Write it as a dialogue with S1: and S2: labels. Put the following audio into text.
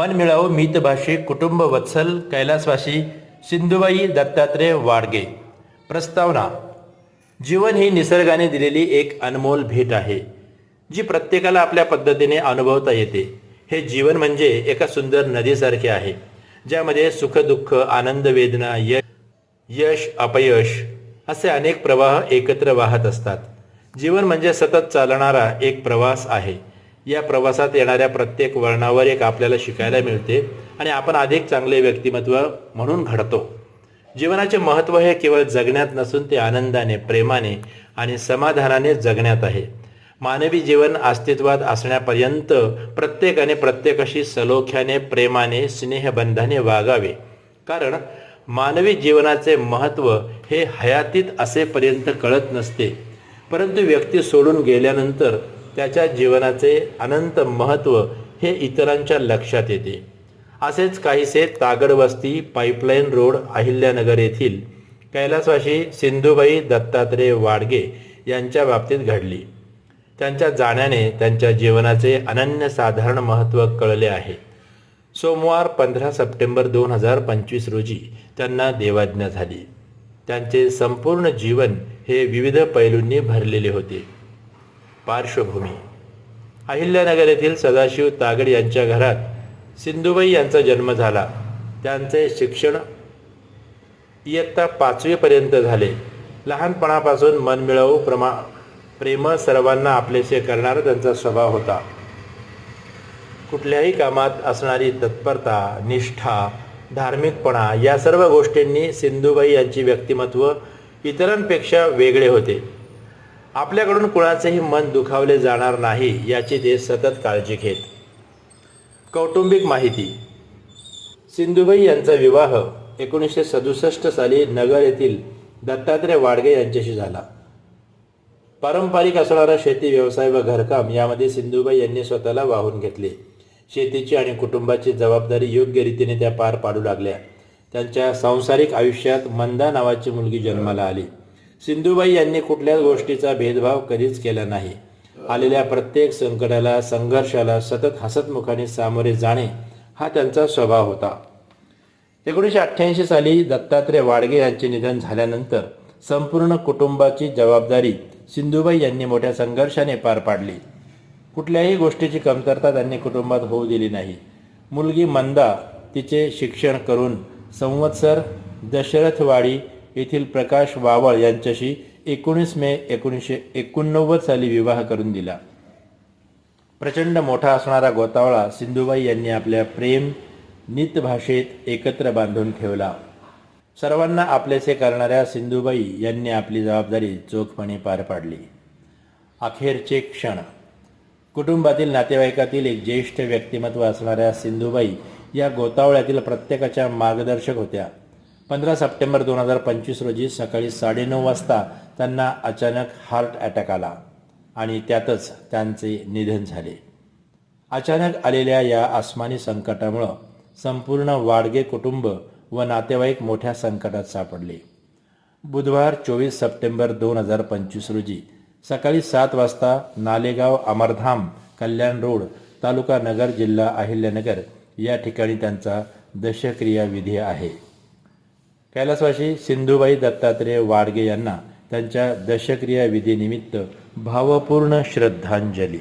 S1: मनमिळावू मितभाषी कुटुंब वत्सल कैलासवासी सिंधुबाई दत्तात्रय वाडगे. प्रस्तावना. जीवन ही निसर्गाने दिलेली एक अनमोल भेट आहे जी प्रत्येकाला आपल्या पद्धतीने अनुभवता येते. हे जीवन म्हणजे एका सुंदर नदीसारखे आहे ज्यामध्ये सुखदुःख आनंद वेदना यश यश अपयश असे अनेक प्रवाह एकत्र वाहत असतात. जीवन म्हणजे सतत चालणारा एक प्रवास आहे. या प्रवासात येणाऱ्या प्रत्येक वळणावर एक आपल्याला शिकायला मिळते आणि आपण अधिक चांगले व्यक्तिमत्व म्हणून घडतो. जीवनाचे महत्त्व हे केवळ जगण्यात नसून ते आनंदाने प्रेमाने आणि समाधानाने जगण्यात आहे. मानवी जीवन अस्तित्वात असण्यापर्यंत प्रत्येकाने प्रत्येकाशी सलोख्याने प्रेमाने स्नेहबंधाने वागावे. कारण मानवी जीवनाचे महत्त्व हे हयातीत असेपर्यंत कळत नसते. परंतु व्यक्ती सोडून गेल्यानंतर त्याच्या जीवनाचे अनंत महत्त्व हे इतरांच्या लक्षात येते. असेच काहीसे तागडवस्ती पाईपलाईन रोड अहिल्यानगर येथील कैलासवाशी सिंधुबाई दत्तात्रय वाडगे यांच्या बाबतीत घडली. त्यांच्या जाण्याने त्यांच्या जीवनाचे अनन्यसाधारण महत्त्व कळले आहे. सोमवार पंधरा सप्टेंबर दोन हजार पंचवीस रोजी त्यांना देवाज्ञा झाली. त्यांचे संपूर्ण जीवन हे विविध पैलूंनी भरलेले होते. पार्श्वभूमी. अहिल्यानगर येथील सदाशिव तागड यांच्या घरात सिंधुबाई यांचा जन्म झाला. त्यांचे शिक्षण इयत्ता पाचवीपर्यंत झाले. लहानपणापासून मनमिळावू प्रमा प्रेम सर्वांना आपलेसे करणारा त्यांचा स्वभाव होता. कुठल्याही कामात असणारी तत्परता निष्ठा धार्मिकपणा या सर्व गोष्टींनी सिंधुबाई यांची व्यक्तिमत्व इतरांपेक्षा वेगळे होते. आपल्याकडून कुणाचेही मन दुखावले जाणार नाही याची ते सतत काळजी घेत. कौटुंबिक माहिती. सिंधुबाई यांचा विवाह एकोणीसशे सदुसष्ट साली नगर येथील दत्तात्रय वाडगे यांच्याशी झाला. पारंपरिक असणारा शेती व्यवसाय व घरकाम यामध्ये सिंधुबाई यांनी स्वतःला वाहून घेतले. शेतीची आणि कुटुंबाची जबाबदारी योग्य रीतीने त्या पार पाडू लागल्या. त्यांच्या सांसारिक आयुष्यात मंदा नावाची मुलगी जन्माला आली. सिंधुबाई यांनी कुठल्याच गोष्टीचा भेदभाव कधीच केला नाही. आलेल्या प्रत्येक संकटाला संघर्षाला सतत हसतमुखाने सामोरे जाणे हा त्यांचा स्वभाव होता. एकोणीसशे अठ्ठ्याऐंशी साली दत्तात्रय वाडगे यांचे निधन झाल्यानंतर संपूर्ण कुटुंबाची जबाबदारी सिंधुबाई यांनी मोठ्या संघर्षाने पार पाडली. कुठल्याही गोष्टीची कमतरता त्यांनी कुटुंबात होऊ दिली नाही. मुलगी मंदा तिचे शिक्षण करून संवत्सर दशरथवाडी येथील प्रकाश वावळ यांच्याशी एकोणीस मे एकोणीसशे एकोणनव्वद साली विवाह करून दिला. प्रचंड मोठा असणारा गोतावळा सिंधुबाई यांनी आपल्या प्रेम नित भाषेत एकत्र बांधून ठेवला. सर्वांना आपलेसे करणाऱ्या सिंधुबाई यांनी आपली जबाबदारी चोखपणे पार पाडली. अखेरचे क्षण. कुटुंबातील नातेवाईकातील एक ज्येष्ठ व्यक्तिमत्व असणाऱ्या सिंधुबाई या गोतावळ्यातील प्रत्येकाच्या मार्गदर्शक होत्या. पंधरा सप्टेंबर दोन हजार पंचवीस रोजी सकाळी साडेनऊ वाजता त्यांना अचानक हार्ट अटॅक आला आणि त्यातच त्यांचे निधन झाले. अचानक आलेल्या या आसमानी संकटामुळं संपूर्ण वाडगे कुटुंब व नातेवाईक मोठ्या संकटात सापडले. बुधवार चोवीस सप्टेंबर दोन हजार पंचवीस रोजी सकाळी सात वाजता नालेगाव अमरधाम कल्याण रोड तालुका नगर जिल्हा अहिल्यानगर या ठिकाणी त्यांचा दशक्रिया विधी आहे. कैलासवासी सिंधुबाई दत्तात्रेय वाडगे यांना त्यांच्या दशक्रिया विधीनिमित्त भावपूर्ण श्रद्धांजली.